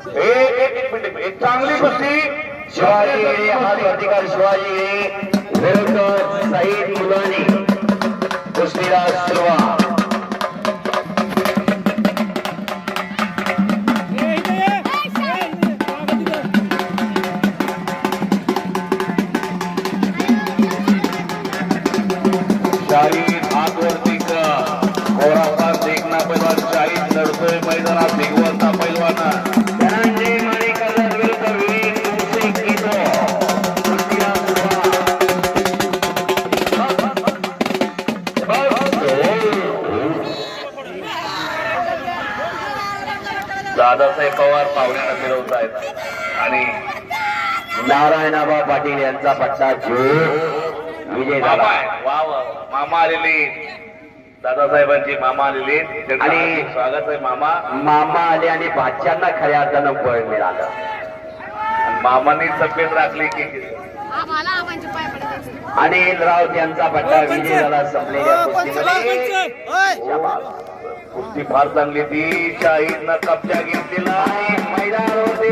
एक एक मिनिट एक चांगली कुस्ती शिवाजी गिरे हात अधिकार शिवाजी गिरे. विरुद्ध सईद मुलानी कुस्तीला सुरुवात शाहीद दादासाहेब पवार पाहुण्याला फिरवत आहेत आणि नारायणाबा पाटील यांचा पट्टा विजय मामा झाला आहे. वा वा. वा. मामा आलेले. दादासाहेबांची मामा आलेले. त्यांचं आणि- हार्दिक स्वागत आहे मामा. मामा आले आणि बादशांना खऱ्या अर्थानं बळ मिळालं. आणि मामांनी तब्येत राखली की? अनिल राऊत यांचा पट्टा विजय झाला शाबास. कुस्ती फार चांगली ती. शाहीदनं कब्जा घेतलेला आहे मैदानावरती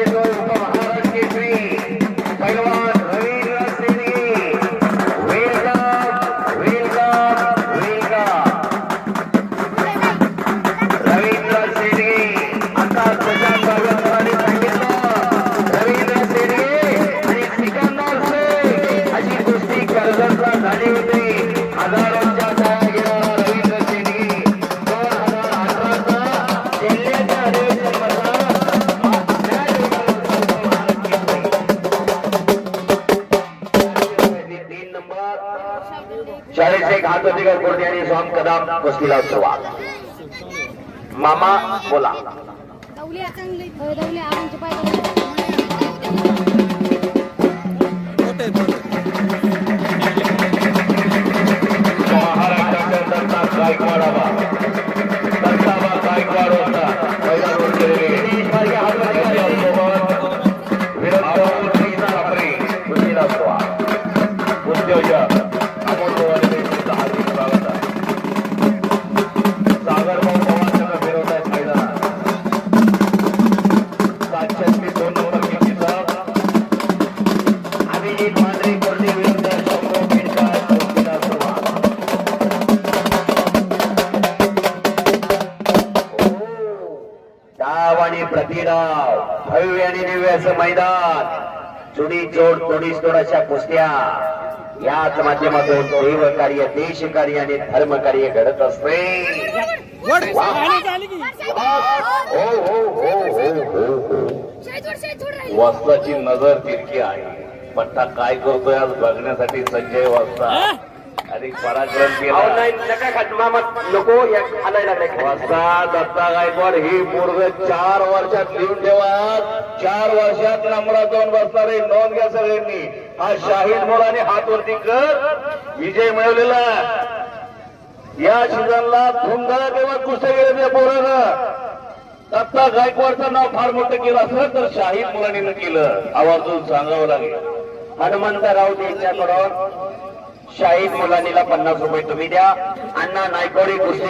झाली होती हजारोंच्या छाया घेणारा रवींद्र सेने दोन हजार अठराचा जिल्ह्याच्या अधिवेशनामधला तीन नंबर चाळीस एक हात अधिकार कोर्ट यांनी स्वाम कदम कुस्तीला सुरुवात. मामा बोला. दौली चांगली. दौली आबांचे पाय प्रतिडाव भव्य आणि दिव्य असं मैदान. चुडी जोड तोडीस तोड अशा कुस्त्या याच माध्यमातून देव कार्य देश कार्य आणि धर्म कार्य घडत असते हो हो हो वास्ताची नजर तिरकी आहे. पट्टा काय करतोय आज बघण्यासाठी संजय वास्ता आणि पराक्रम अहो केला नाही नका खात. मामा नको या खालायला लागलाय खाली. वास्ता दत्ता गायकवाड ही मुर्ग चार वर्षात लिहून ठेवा. चार वर्षात नंबरात जाऊन बसणार आहे. नोंद घ्या सगळ्यांनी. हा शाहीद मुलाने हात वरती कर. विजय मिळवलेला. या सीझनला धुमधाम तेव्हा कुस्त्या गेले त्या पोरानं. दत्ता गायकवाडचं नाव फार मोठं केलं असं तर शाहीद मुलांनी केलं. आवाजून सांगावं लागेल. हनुमंत राऊत यांच्याकडून शाहीद मुलानीला पन्नास रुपये तुम्ही द्या. अण्णा नायकोडी कुस्ती